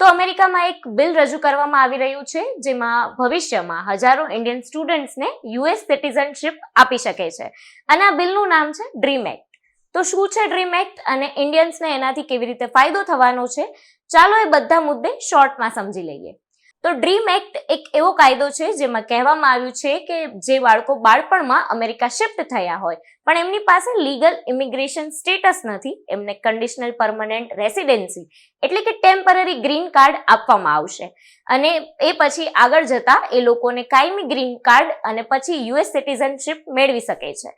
તો અમેરિકામાં એક બિલ રજૂ કરવામાં આવી રહ્યું છે, જેમાં ભવિષ્યમાં હજારો ઇન્ડિયન સ્ટુડન્ટ્સને યુએસ સિટીઝનશીપ આપી શકે છે. અને આ બિલનું નામ છે ડ્રીમ એક્ટ તો શું છે ડ્રીમ એક્ટ અને ઇન્ડિયન્સને એનાથી કેવી રીતે ફાયદો થવાનો છે? ચાલો એ બધા મુદ્દે શોર્ટમાં સમજી લઈએ. તો ડ્રીમ એક્ટ એક એવો કાયદો છે જેમાં કહેવામાં આવ્યું છે કે જે બાળકો બાળપણમાં અમેરિકા શિફ્ટ થયા હોય, પણ એમની પાસે લીગલ ઇમિગ્રેશન સ્ટેટસ નથી, એમને કન્ડિશનલ પરમનન્ટ રેસિડેન્સી એટલે કે ટેમ્પરરી ગ્રીન કાર્ડ આપવામાં આવશે. અને એ પછી આગળ જતા એ લોકોને કાયમી ગ્રીન કાર્ડ અને પછી યુએસ સિટીઝનશિપ મેળવી શકે છે.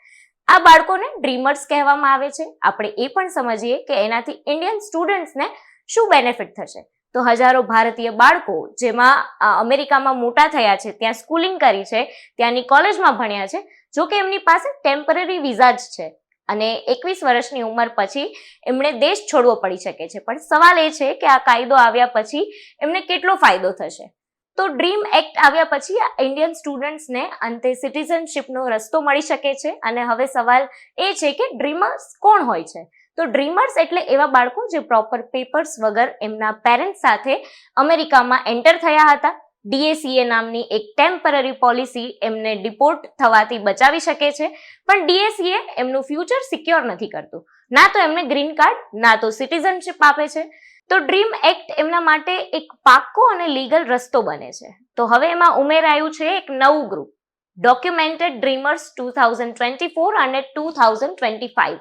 આ બાળકોને ડ્રીમર્સ કહેવામાં આવે છે. આપણે એ પણ સમજીએ કે એનાથી ઇન્ડિયન સ્ટુડન્ટ્સને શું બેનિફિટ થશે? તો હજારો ભારતીય બાળકો જેમાં અમેરિકામાં મોટા થયા છે, ત્યાં સ્કૂલિંગ કરી છે, ત્યાંની કોલેજમાં ભણ્યા છે, જો કે એમની પાસે ટેમ્પરરી વિઝા જ છે. અને એકવીસ વર્ષની ઉંમર પછી એમણે દેશ છોડવો પડી શકે છે. પણ સવાલ એ છે કે આ કાયદો આવ્યા પછી એમને કેટલો ફાયદો થશે? તો ડ્રીમ એક્ટ આવ્યા પછી ઇન્ડિયન સ્ટુડન્ટ્સને અંતે સિટીઝનશિપનો રસ્તો મળી શકે છે. અને હવે સવાલ એ છે કે ડ્રીમર્સ કોણ હોય છે? તો ડ્રીમર્સ એટલે એવા બાળકો જે પ્રોપર પેપર્સ વગર એમના પેરેન્ટ્સ સાથે અમેરિકામાં એન્ટર થયા હતા. ડીએસીએ નામની એક ટેમ્પરરી પોલિસી એમને ડિપોર્ટ થવાથી બચાવી શકે છે. પણ ડીએસીએ એમનું ફ્યુચર સિક્યોર નથી કરતું. ના તો એમને ગ્રીન કાર્ડ ના તો સિટીઝનશિપ આપે છે. તો ડ્રીમ એક્ટ એમના માટે એક પાક્કો અને લીગલ રસ્તો બને છે. તો હવે એમાં ઉમેરાયું છે એક નવું group documented dreamers two thousand twenty four અને ટુ થાઉઝન્ડ ટ્વેન્ટી ફાઇવ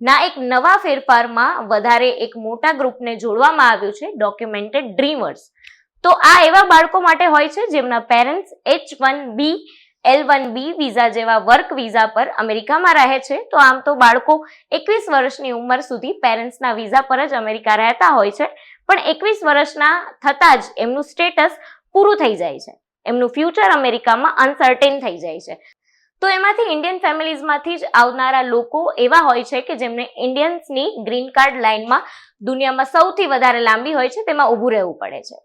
ના, એક નવા ફેરફારમાં વધારે એક મોટા ગ્રુપને જોડવામાં આવ્યું છે ડોક્યુમેન્ટેડ ડ્રીમર્સ તો આ એવા બાળકો માટે હોય છે, જેમના parents H one B L one B visa જેવા વર્ક વિઝા પર અમેરિકામાં રહે છે. તો આમ તો બાળકો એકવીસ વર્ષની ઉંમર સુધી પેરેન્ટ્સના વિઝા પર જ અમેરિકા રહેતા હોય છે, પણ એકવીસ વર્ષના થતાં જ એમનું સ્ટેટસ પૂરું થઈ જાય છે. એમનું ફ્યુચર અમેરિકામાં અનસર્ટેન થઈ જાય છે. તો એમાંથી ઇન્ડિયન ફેમિલીઝમાંથી જ આવનારા લોકો એવા હોય છે કે જેમને ઇન્ડિયન્સની ગ્રીન કાર્ડ લાઇનમાં દુનિયામાં સૌથી વધારે લાંબી હોય છે, તેમાં ઊભું રહેવું પડે છે.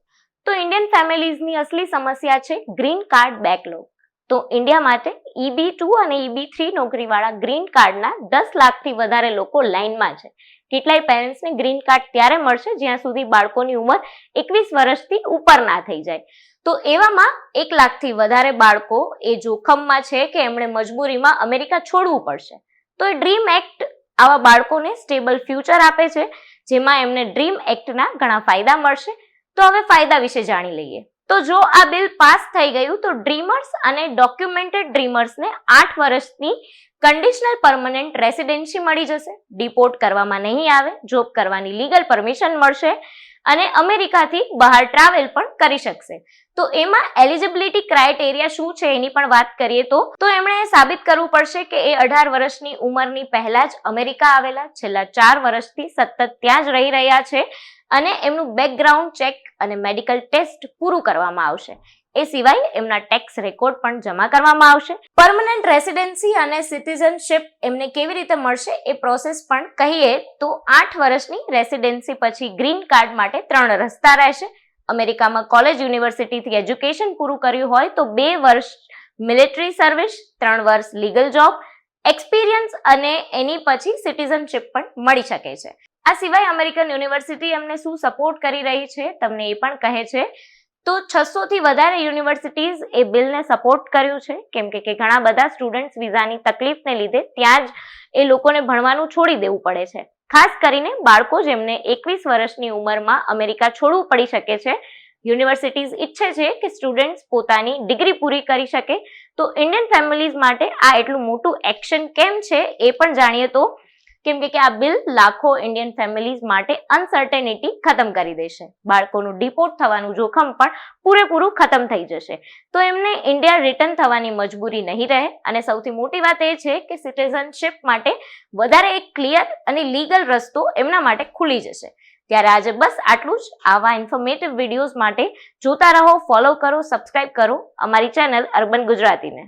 તો ઇન્ડિયન ફેમિલીઝની અસલી સમસ્યા છે ગ્રીન કાર્ડ બેકલોગ તો ઇન્ડિયા માટે ઈબી ટુ અને ઈબી થ્રી નોકરીવાળા ગ્રીન કાર્ડના દસ લાખથી વધારે લોકો લાઇનમાં છે. કેટલાય પેરેન્ટ્સને ગ્રીન કાર્ડ ત્યારે મળશે જ્યાં સુધી બાળકોની ઉંમર એકવીસ વર્ષથી ઉપર ના થઈ જાય. તો એવામાં એક લાખથી વધારે બાળકો એ જોખમમાં છે કે એમણે મજબૂરીમાં અમેરિકા છોડવું પડશે. તો એ ડ્રીમ એક્ટ આવા બાળકોને સ્ટેબલ ફ્યુચર આપે છે, જેમાં એમને ડ્રીમ એક્ટના ઘણા ફાયદા મળશે. તો હવે ફાયદા વિશે જાણી લઈએ. તો જો આ બિલ પાસ થઈ ગયું, તો ડ્રીમર્સ અને ડોક્યુમેન્ટેડ ડ્રીમર્સને આઠ વર્ષની કન્ડિશનલ પરમનન્ટ રેસિડેન્સી મળી જશે. ડિપોર્ટ કરવામાં નહીં આવે, જોબ કરવાની લીગલ પરમિશન મળશે અને અમેરિકાથી બહાર ટ્રાવેલ પણ કરી શકશે. તો એમાં એલિજિબિલિટી ક્રાઇટેરિયા શું છે એની પણ વાત કરીએ તો તો એમણે સાબિત કરવું પડશે કે એ અઢાર વર્ષની ઉંમરની પહેલા જ અમેરિકા આવેલા, છેલ્લા ચાર વર્ષથી સતત ત્યાં જ રહી રહ્યા છે. અને એમનું બેકગ્રાઉન્ડ ચેક અને મેડિકલ ટેસ્ટ પૂરું કરવામાં આવશે. એ સિવાય એમના ટેક્સ રેકોર્ડ પણ જમા કરવામાં આવશે. પરમનન્ટ રેસિડેન્સી અને સિટીઝનશીપ એમને કેવી રીતે મળશે એ પ્રોસેસ પણ કહીએ તો આઠ વર્ષની રેસિડેન્સી પછી ગ્રીન કાર્ડ માટે ત્રણ રસ્તા રહેશે. અમેરિકામાં કોલેજ યુનિવર્સિટીથી એજ્યુકેશન પૂરું કર્યું હોય તો બે વર્ષ મિલિટરી સર્વિસ ત્રણ વર્ષ લીગલ જોબ એક્સપિરિયન્સ અને એની પછી સિટીઝનશિપ પણ મળી શકે છે. આ સિવાય અમેરિકન યુનિવર્સિટી એમને શું સપોર્ટ કરી રહી છે તમને એ પણ કહે છે. તો છસો થી વધારે યુનિવર્સિટીઝ એ બિલને સપોર્ટ કર્યું છે. કેમ કે ઘણા બધા સ્ટુડન્ટ્સ વિઝાની તકલીફને લીધે ત્યાં જ એ લોકોને ભણવાનું છોડી દેવું પડે છે. ખાસ કરીને બાળકો જેમને એકવીસ વર્ષની ઉંમરમાં અમેરિકા છોડવું પડી શકે છે. યુનિવર્સિટીઝ ઈચ્છે છે કે સ્ટુડન્ટ્સ પોતાની ડિગ્રી પૂરી કરી શકે. તો ઇન્ડિયન ફેમિલીઝ માટે આ એટલું મોટું એક્શન કેમ છે એ પણ જાણીએ તો કેમ કે આ બિલ લાખો ઇન્ડિયન ફેમિલીઝ માટે અનસર્ટેનિટી ખતમ કરી દેશે. બાળકોનું ડિપોર્ટ થવાનું જોખમ પણ પૂરેપૂરું ખતમ થઈ જશે. તો એમને ઇન્ડિયા રિટર્ન થવાની મજબૂરી નહીં રહે અને સૌથી મોટી વાત એ છે કે સિટીઝનશીપ માટે વધારે એક ક્લિયર અને લીગલ રસ્તો એમના માટે ખુલી જશે. ત્યારે આજે બસ આટલું જ. આવા ઇન્ફોર્મેટિવ વિડીયોઝ માટે જોતા રહો ફોલો કરો સબસ્ક્રાઇબ કરો અમારી ચેનલ અર્બન ગુજરાતીને